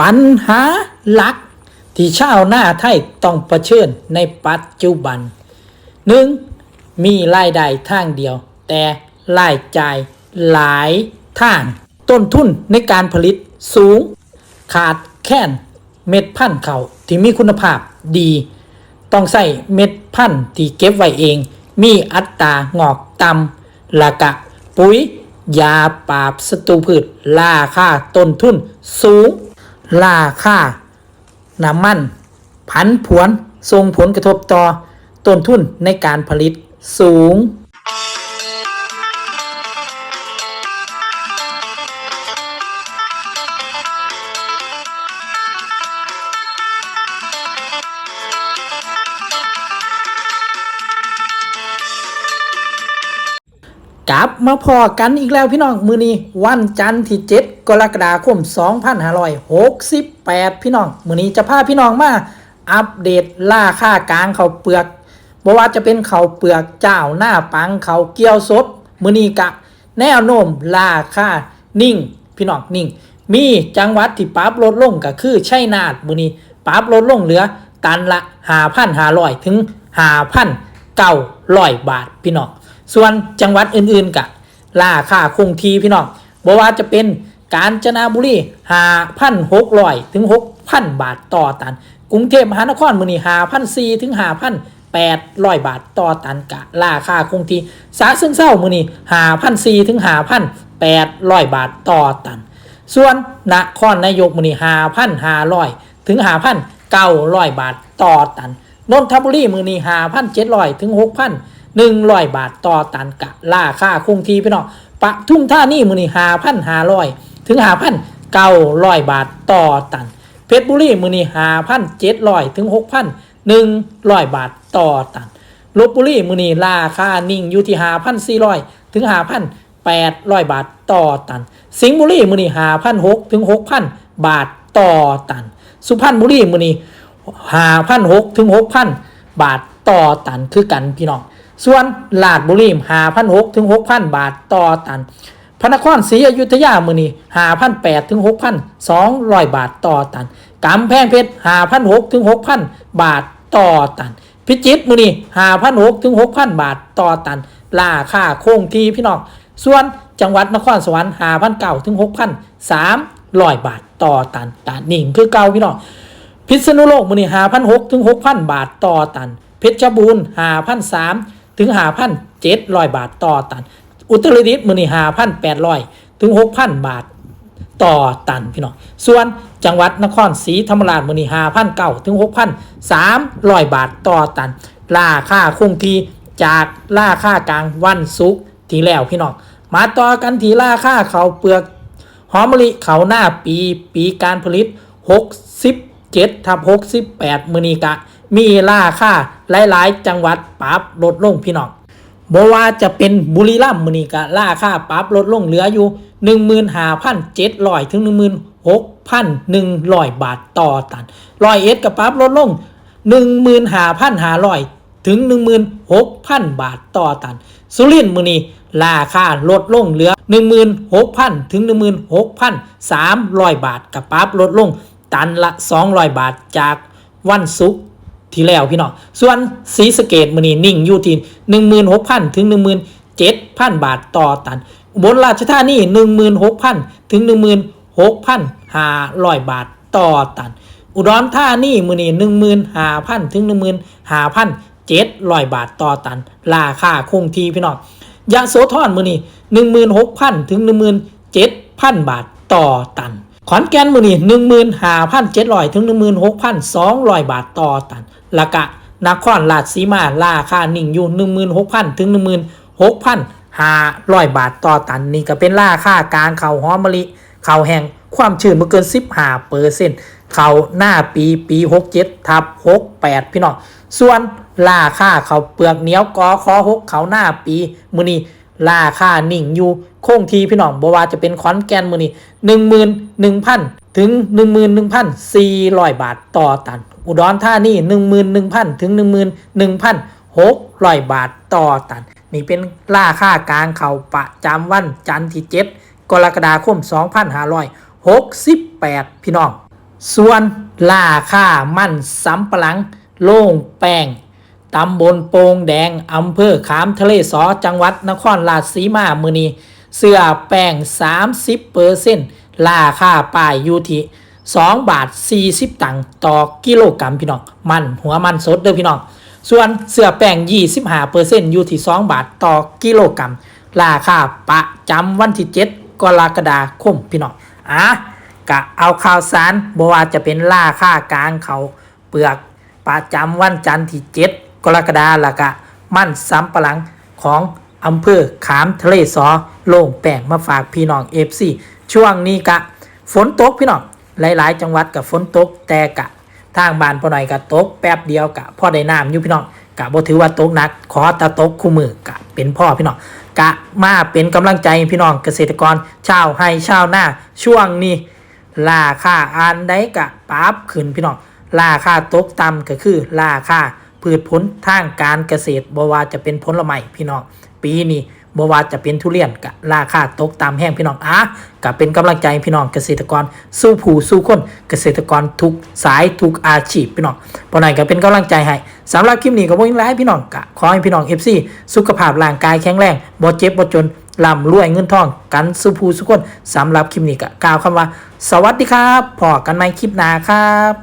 ปัญหาหลัก ที่ชาวนาไทยต้องเผชิญในปัจจุบันหนึ่งมีรายได้ทางเดียว แต่รายจ่ายหลายทาง ต้นทุนในการผลิตสูง ขาดแคลนเม็ดพันธุ์เขาที่มีคุณภาพดี ต้องใส่เม็ดพันธุ์ที่เก็บไว้เอง มีอัตรางอกต่ำละกะ ปุ๋ยยาปราบศัตรูพืชราคาต้นทุนสูง ราคาน้ำมันผันผวนส่งผลกระทบต่อต้นทุนในการผลิตสูง กลับมาพอกันอีกแล้วพี่น้องมือนี้วันจันทร์ที่ 7 กรกฎาคม 2568 พี่น้อง มือนี้จะพาพี่น้องมาอัปเดตราค่ากลางเขาเปลือกบ่ว่าจะเป็นเขาเปลือกเจ้าหน้าปังเขาเกี่ยวสดมือนี้กะ แนวโน้มราค่านิ่ง พี่น้องนิ่ง มีจังหวัดที่ปรับลดลงก็คือชัยนาทมือนี้ปรับลดลงเหลือ ตันละ5,500ถึง5,900บาทพี่น้อง ส่วนจังหวัดอื่นๆกะราค่าคงทีพี่น้องบอกว่าจะเป็นกาญจนบุรีหาพันหกร้อยถึงหกพันบาทต่อตัน กรุงเทพมหานครมือนี้หาพันสี่ถึงหาพันแปดร้อยบาทต่อตันกะราค่าคงทีสาซึ่งเศร้ามือนี้หาพันสี่ถึงหาพันแปดร้อยบาทต่อตัน ส่วนนครนายกมือนี้หาพันหาร้อยถึงหาพันเก้าร้อยบาทต่อตันนนทบุรีมือนี้หาพันเจ็ดร้อยถึงหกพัน หนึ่งร้อยบาทต่อตันกะราค่าคงทีพี่น้องปะทุ่มท่านี่มือนี้หาพันหาร้อยถึงหาพันเก้าร้อยบาทต่อตัน เพชรบุรีมือนี้หาพันเจ็ดร้อยถึงหกพันหนึ่งร้อยบาทต่อตันลบบุรีมือนี้ราคานิ่งอยู่ที่หาพันสี่ร้อยถึงหาพันแปดร้อยบาทต่อตัน สิงห์บุรีมือนี้หาพันหกถึงหกพันบาทต่อตัน สุพรรณบุรีมือนี้หาพันหกถึงหกพันบาทต่อตันคือกันพี่น้อง ส่วนลาดบุรีหาพันหกถึงหกพันบาทต่อตัน พระนครศรีอยุธยามือนี้หาพันแปดถึงหกพันสองร้อยบาทต่อตันกำแพงเพชรหาพันหกถึงหกพันบาทต่อตัน พิจิตรมือนี้หาพันหกถึงหกพันบาทต่อตันราคาโค้งทีพี่น้องส่วนจังหวัดนครสวรรค์หาพันเก้าถึงหกพันสามร้อยบาทต่อตันตานิ่งคือเก่าพี่น้องพิษณุโลกมือนี้หาพันหกถึงหกพันบาทต่อตัน เพชรบูรณ์หาพันสาม ถึงหาพันเจ็ดร้อยบาทต่อตัน อุตรดิตถ์มือนี้หาพันแปดร้อยถึงหกพันบาทต่อตันพี่น้อง ส่วนจังหวัดนครศรีธรรมราชมือนี้หาพันเก้าถึงหกพันสามร้อยบาทต่อตัน ราคาคงที่จากราคากลางวันศุกร์ที่แล้วพี่น้อง มาต่อกันที่ราคาเขาเปลือกหอมมะลิเขาหน้าปีปีการผลิต 67ทับ68มือนีกะ มีราคาหลายๆ จังหวัดปรับลดลงพี่น้องบว่าจะเป็นบุรีรัมย์มือนีกะราคาปรับลดลงเหลืออยู่ 15,700ถึง 16,100 บาทต่อตันร้อยเอ็ดกับปรับลดลง 15,500 ถึง 16,000 บาทต่อตัน สุรินทร์มือนีราคาลดลงเหลือ 16,000 ถึง 16,300 บาทกับปรับลดลง ตันละ 200 บาทจากวันศุกร์ ที่แล้วพี่น้องส่วนสีสเกตมือนีนิ่งอยู่ที่16,000ถึง17,000บาทต่อตันบลราชธานี16,000ถึง16,500บาทต่อตัน อุดรธานีมือนี15,000ถึง15,700บาทต่อตัน ราคาคงที่พี่น้องยะโสธรมือนี16,000ถึง17,000บาทต่อตัน ขอนแก่นมือนี่หนึ่งหมื่นห้าพันเจ็ดร้อยถึงหนึ่งหมื่นหกพันสองร้อยบาทต่อตันละกะนครราชสีมาราคาหนิ่งอยู่หนึ่งหมื่นหกพันถึงหนึ่งหมื่นหกพันห้าร้อยบาทต่อตันนี่ก็เป็นราคากลางเขาวหอมมะลิเขาวแห้งความชื้นมันเกินสิบห้าเปอร์เซ็นต์เขาหน้าปีปีหกเจ็ดทับหกแปดพี่น้องส่วนราคาเขาวเปลือกเหนียวกอคอหกเขาหน้าปีมือนี้ ราคานิ่งอยู่คงทีพี่น้องบว่าจะเป็นขอนแกนมือนี้หนึ่งหมื่นหนึ่งพันถึงหนึ่งหมื่นหนึ่งพันสี่ร้อยบาทต่อตัน อุดรธานีหนึ่งหมื่นหนึ่งพันถึงหนึ่งหมื่นหนึ่งพันหกร้อยบาทต่อตัน นี่เป็นราคากลางเขาประจำวันจันทร์ที่เจ็ดกรกฎาคมสองพันห้าร้อยหกสิบแปดพี่น้อง ส่วนราคามันสำปะหลัง โล่งแป้ง ตำบลโปงแดงอำเภอขามทะเลสอจังหวัดนครราชสีมามือนีเสื้อแป้ง 30เปอร์เซ็นต์ราคาป้ายอยู่ที่2บาท 40 ตังค์ต่อกิโลกรัมพี่น้อง มันหัวมันสดเด้อพี่น้อง ส่วนเสื้อแป้ง 25เปอร์เซ็นต์อยู่ที่2บาทต่อกิโลกรัมราคาประจำวันที่ 7 กรกฎาคมพี่น้องอะกะเอาข่าวสารบว่าจะเป็นราคากลางเขาเปลือกประจำวันจันทร์ที่ 7 กรกฎาล้วก็มันสำปะหลังของอำเภอขามทะเลสอโล่งแป้งมาฝากพี่น้อง FC ช่วงนี้กะ ฝนตกพี่น้องหลาย ๆ จังหวัดกับฝนตกแต่กะ ทางบ้านพอหน่อยกะตกแป๊บเดียวกะพ่อได้น้ำอยู่พี่น้องกะบ่ถือว่าตกหนัก ขอตะตกคู่มือกะเป็นพ่อพี่น้องกะมาเป็นกำลังใจพี่น้องเกษตรกรชาวไฮชาวหน้าช่วงนี้ราคาอันใดกะปรับขึ้นพี่น้องราคาตกต่ำก็คือราคา พืชผลทางการเกษตรบว่าจะเป็นผลไม้พี่น้องปีนี้บว่าจะเป็นทุเรียนกะราคาตกต่ำแห้งพี่น้องอะกะเป็นกำลังใจพี่น้องเกษตรกรสู้ผู้สู้คนเกษตรกรทุกสายทุกอาชีพพี่น้องปอน่อยก็เป็นกำลังใจให้สำหรับคลิปนี้ก็บ่ยังไงพี่น้องกะขอให้พี่น้อง FC สุขภาพร่างกายแข็งแรงบ่เจ็บบ่จนร่ำรวยเงินทองกันสู้ผู้สู้คนสำหรับคลิปนี้ก็กล่าวคำว่า สวัสดีครับพอกันใหม่คลิปหน้าครับ